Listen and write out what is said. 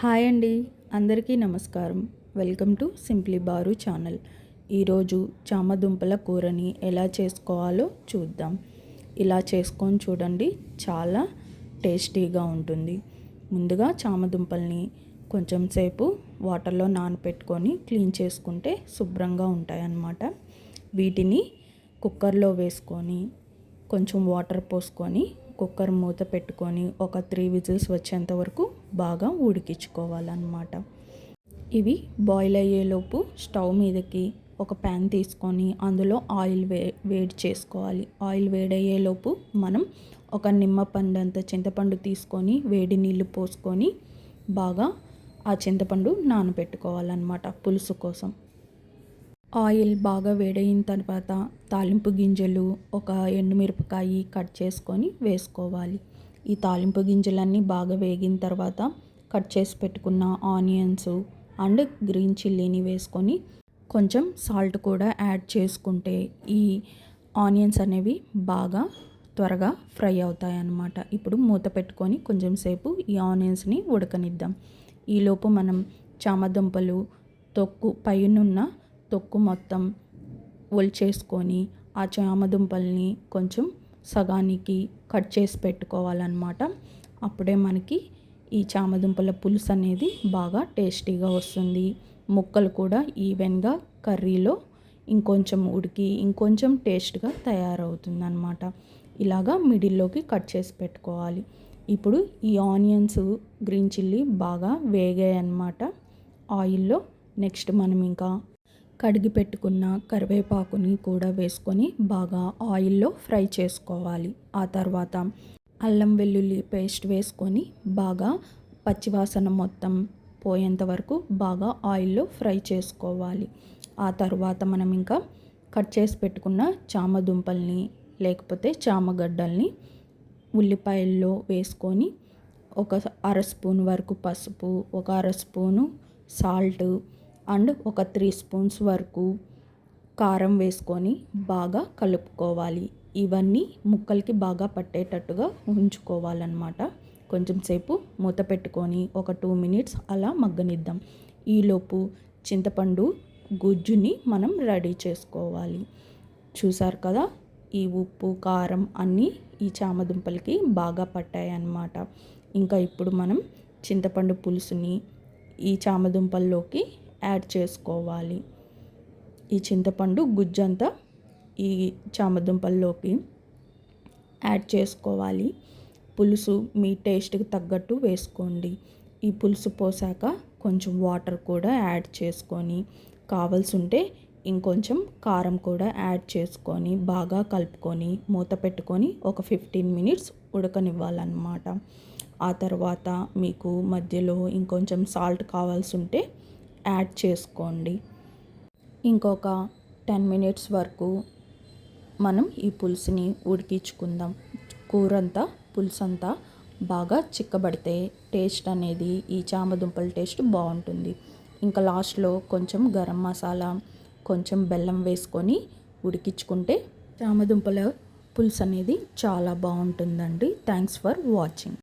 Hi అండి అందరికీ నమస్కారం. వెల్కమ్ టు సింప్లీ బారు ఛానల్. ఈరోజు చామదుంపల కూరని ఎలా చేసుకోవాలో చూద్దాం. ఇలా చేసుకొని చూడండి చాలా టేస్టీగా ఉంటుంది. ముందుగా చామదుంపల్ని కొంచెం సేపు వాటర్లో నానపెట్టుకొని క్లీన్ చేసుకుంటే శుభ్రంగా ఉంటాయన్నమాట. వీటిని కుక్కర్లో వేసుకొని కొంచెం వాటర్ పోసుకొని కుక్కర్ మూత పెట్టుకొని ఒక త్రీ విజిల్స్ వచ్చేంత వరకు బాగా ఉడికించుకోవాలన్నమాట. ఇవి బాయిల్ అయ్యేలోపు స్టవ్ మీదకి ఒక ప్యాన్ తీసుకొని అందులో ఆయిల్ వే వేడి చేసుకోవాలి. ఆయిల్ వేడయ్యేలోపు మనం ఒక నిమ్మ పండు చింతపండు తీసుకొని వేడి నీళ్ళు పోసుకొని బాగా ఆ చింతపండు నానబెట్టుకోవాలన్నమాట పులుసు కోసం. ఆయిల్ బాగా వేడైన తర్వాత తాలింపు గింజలు ఒక ఎండుమిరపకాయ కట్ చేసుకొని వేసుకోవాలి. ఈ తాలింపు గింజలన్నీ బాగా వేగిన తర్వాత కట్ చేసి పెట్టుకున్న ఆనియన్స్ అండ్ గ్రీన్ చిల్లీని వేసుకొని కొంచెం సాల్ట్ కూడా యాడ్ చేసుకుంటే ఈ ఆనియన్స్ అనేవి బాగా త్వరగా ఫ్రై అవుతాయి అన్నమాట ఇప్పుడు మూత పెట్టుకొని కొంచెం సేపు ఈ ఆనియన్స్ని ఉడకనిద్దాం. ఈలోపు మనం చామదుంపలు తొక్కు పైనున్న తొక్కు మొత్తం ఒలిచేసుకొని ఆ చామదుంపల్ని కొంచెం సగానికి కట్ చేసి పెట్టుకోవాలన్నమాట. అప్పుడే మనకి ఈ చామదుంపల పులుసు అనేది బాగా టేస్టీగా వస్తుంది. ముక్కలు కూడా ఈవెన్గా కర్రీలో ఇంకొంచెం ఉడికి ఇంకొంచెం టేస్ట్గా తయారవుతుంది అనమాట ఇలాగా మిడిల్లోకి కట్ చేసి పెట్టుకోవాలి. ఇప్పుడు ఈ ఆనియన్స్ గ్రీన్ చిల్లీ బాగా వేగాయి అన్నమాట ఆయిల్లో నెక్స్ట్ మనం ఇంకా కడిగి పెట్టుకున్న కరివేపాకుని కూడా వేసుకొని బాగా ఆయిల్లో ఫ్రై చేసుకోవాలి. ఆ తర్వాత అల్లం వెల్లుల్లి పేస్ట్ వేసుకొని బాగా పచ్చివాసన మొత్తం పోయేంత వరకు బాగా ఆయిల్లో ఫ్రై చేసుకోవాలి. ఆ తర్వాత మనం ఇంకా కట్ చేసి పెట్టుకున్న చామదుంపల్ని లేకపోతే చామగడ్డల్ని ఉల్లిపాయల్లో వేసుకొని ఒక అర స్పూన్ వరకు పసుపు ఒక అర స్పూను సాల్ట్ అండ్ ఒక త్రీ స్పూన్స్ వరకు కారం వేసుకొని బాగా కలుపుకోవాలి. ఇవన్నీ ముక్కలకి బాగా పట్టేటట్టుగా ఉంచుకోవాలన్నమాట. కొంచెం సేపు మూత పెట్టుకొని ఒక టూ మినిట్స్ అలా మగ్గనిద్దాం. ఈలోపు చింతపండు గుజ్జుని మనం రెడీ చేసుకోవాలి. చూసారు కదా? ఈ ఉప్పు కారం అన్నీ ఈ చామదుంపలకి బాగా పట్టాయి అన్నమాట ఇంకా ఇప్పుడు మనం చింతపండు పులుసుని ఈ చామదుంపల్లోకి యాడ్ చేసుకోవాలి. ఈ చింతపండు గుజ్జంతా ఈ చామదుంపల్లోకి యాడ్ చేసుకోవాలి. పులుసు మీ టేస్ట్కి తగ్గట్టు వేసుకోండి. ఈ పులుసు పోసాక కొంచెం వాటర్ కూడా యాడ్ చేసుకొని కావాల్సి ఉంటే ఇంకొంచెం కారం కూడా యాడ్ చేసుకొని బాగా కలుపుకొని మూత పెట్టుకొని ఒక ఫిఫ్టీన్ మినిట్స్ ఉడకనివ్వాలన్నమాట. ఆ తర్వాత మీకు మధ్యలో ఇంకొంచెం సాల్ట్ కావాల్సి ఉంటే యాడ్ చేసుకోండి. ఇంకొక టెన్ మినిట్స్ వరకు మనం ఈ పులుసుని ఉడికించుకుందాం. కూర అంతా పులుసు అంతా బాగా చిక్కబడితే టేస్ట్ అనేది ఈ చామదుంపల టేస్ట్ బాగుంటుంది. ఇంకా లాస్ట్లో కొంచెం గరం మసాలా కొంచెం బెల్లం వేసుకొని ఉడికించుకుంటే చామదుంపల పులుసు అనేది చాలా బాగుంటుందండి. Thanks for watching.